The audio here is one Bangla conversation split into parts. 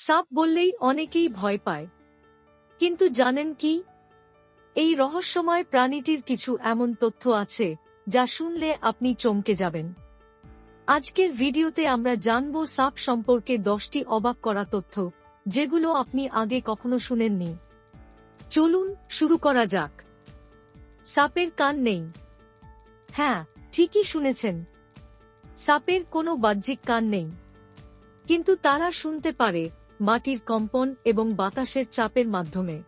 সাপ বললেই অনেকেই ভয় পায়। কিন্তু জানেন কি? এই রহস্যময় প্রাণীটির কিছু এমন তথ্য আছে, যা শুনলে আপনি চমকে যাবেন। আজকের ভিডিওতে আমরা জানব সাপ সম্পর্কে দশটি অবাক করা তথ্য, যেগুলো আপনি আগে কখনো শুনেননি। চলুন শুরু করা যাক। সাপের কান নেই। হ্যাঁ ঠিকই শুনেছেন। সাপের কোনো বাহ্যিক কান নেই। কিন্তু তারা শুনতে পারে মাটির কম্পন এবং বাতাসের চাপের মাধ্যমে।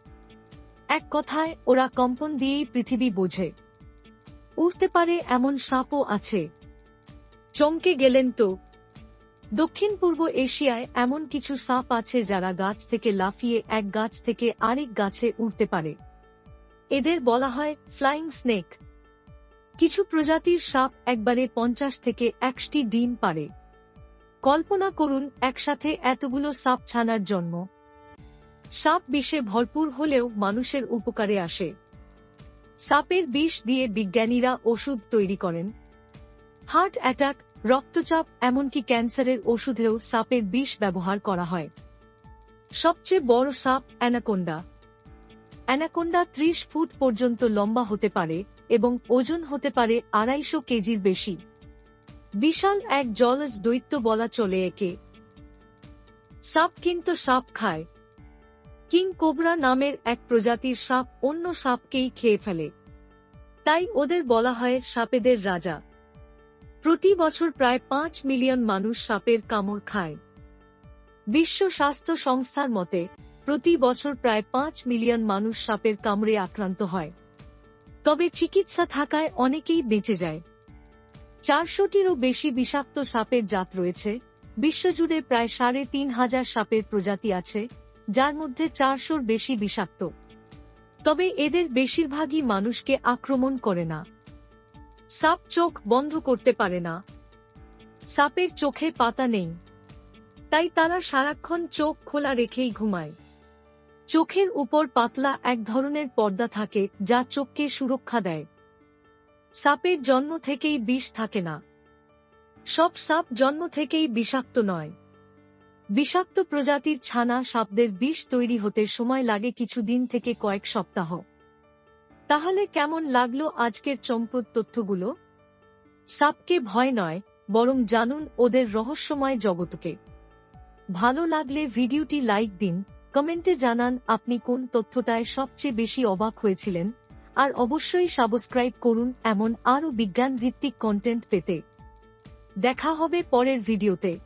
এক কথায়, ওরা কম্পন দিয়েই পৃথিবী বোঝে। উড়তে পারে এমন সাপও আছে। চমকে গেলেন তো। দক্ষিণ পূর্ব এশিয়ায় এমন কিছু সাপ আছে যারা গাছ থেকে লাফিয়ে এক গাছ থেকে আরেক গাছে উঠতে পারে। এদের বলা হয় ফ্লাইং স্নেক। কিছু প্রজাতির সাপ একবারে পঞ্চাশ থেকে একশটি ডিম পারে কল্পনা করুন, একসাথে এতগুলো সাপ ছানার জন্ম। সাপ বিষে ভরপুর হলেও মানুষের উপকারে আসে। সাপের বিষ দিয়ে বিজ্ঞানীরা ওষুধ তৈরি করেন। হার্ট অ্যাটাক, রক্তচাপ, এমনকি ক্যান্সারের ওষুধেও সাপের বিষ ব্যবহার করা হয়। সবচেয়ে বড় সাপ অ্যানাকোন্ডা। অ্যানাকোন্ডা ত্রিশ ফুট পর্যন্ত লম্বা হতে পারে এবং ওজন হতে পারে আড়াইশো কেজির বেশি। বিশাল এক জলজ দৈত্য বলা চলে একে। সাপ কিন্তু সাপ খায়। কিং কোবরা নামের এক প্রজাতির সাপ অন্য সাপকেই খেয়ে ফেলে। তাই ওদের বলা হয় সাপেদের রাজা। প্রতি বছর প্রায় পাঁচ মিলিয়ন মানুষ সাপের কামড় খায়। বিশ্ব স্বাস্থ্য সংস্থার মতে, প্রতি বছর প্রায় পাঁচ মিলিয়ন মানুষ সাপের কামড়ে আক্রান্ত হয়। তবে চিকিৎসা থাকায় অনেকেই বেঁচে যায়। চারশোটিরও বেশি বিষাক্ত সাপের জাত রয়েছে। বিশ্বজুড়ে প্রায় সাড়ে তিন হাজার সাপের প্রজাতি আছে, যার মধ্যে চারশোর বেশি বিষাক্ত। তবে এদের বেশিরভাগই মানুষকে আক্রমণ করে না। সাপ চোখ বন্ধ করতে পারে না। সাপের চোখে পাতা নেই। তাই তারা সারাক্ষণ চোখ খোলা রেখেই ঘুমায়। চোখের উপর পাতলা এক ধরনের পর্দা থাকে যা চোখকে সুরক্ষা দেয়। সাপের জন্ম থেকেই বিষ থাকে না। সব সাপ জন্ম থেকেই বিষাক্ত নয়। বিষাক্ত প্রজাতির ছানা সাপদের বিষ তৈরি হতে সময় লাগে কিছুদিন থেকে কয়েক সপ্তাহ। তাহলে কেমন লাগল আজকের চমপ্রদ তথ্যগুলো? সাপকে ভয় নয়, বরং জানুন ওদের রহস্যময় জগৎকে। ভালো লাগলে ভিডিওটি লাইক দিন, কমেন্টে জানান আপনি কোন তথ্যটায় সবচেয়ে বেশি অবাক হয়েছিলেন। আর অবশ্যই সাবস্ক্রাইব করুন এমন আরও বিজ্ঞান ভিত্তিক কন্টেন্ট পেতে। দেখা হবে পরের ভিডিওতে।